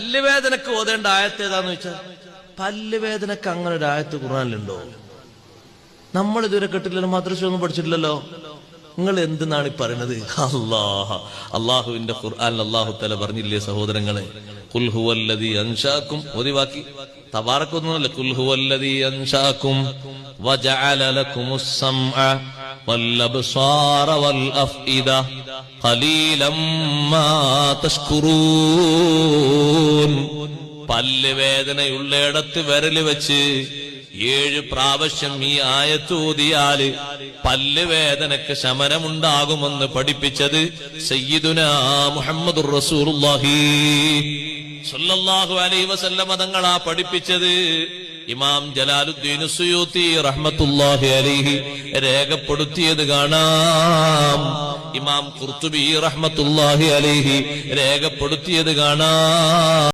പല്ലുവേദനക്ക് ഓതേണ്ട ആയത്ത് ഏതാന്ന് വെച്ചാൽ പല്ലുവേദനക്ക് അങ്ങനെ ഒരു ആയത്ത് ഖുറാനിലുണ്ടോ നമ്മൾ ഇതുവരെ കേട്ടില്ലല്ലോ മദ്രസ ഒന്നും പഠിച്ചിട്ടില്ലല്ലോ. നിങ്ങൾ എന്തെന്നാണ് ഈ പറയുന്നത്? അള്ളാഹ അള്ളാഹുവിന്റെ ഖുർആൻ അള്ളാഹു തല പറഞ്ഞില്ലേ സഹോദരങ്ങളെ? കുൽഹുവല്ലതി അൻഷാക്കും ഒതിവാക്കി തവാറക്കൊന്നുമല്ല കുൽഹുവല്ലതി അൻഷാക്കും വജഅല والأبصار والأفئدة قليلا ما تشكرون പല്ല് വേദനയുള്ളയിടത്ത് വിരല് വെച്ച് ഏഴ് പ്രാവശ്യം ഈ ആയത്തൂതിയാല് പല്ല് വേദനക്ക് ശമനമുണ്ടാകുമെന്ന് പഠിപ്പിച്ചത് സയ്യിദുന മുഹമ്മദുർ റസൂലുള്ളാഹി സല്ലല്ലാഹു അലൈഹി വസല്ലമ തങ്ങളാ പഠിപ്പിച്ചത് ഇമാം ജലാലുദ്ദീൻ സുയൂത്തി റഹ്മത്തുല്ലാഹി അലിഹി രേഖപ്പെടുത്തിയത് കാണാം. ഇമാം കുർത്തുബി റഹ്മത്തുല്ലാഹി അലിഹി രേഖപ്പെടുത്തിയത് കാണാം.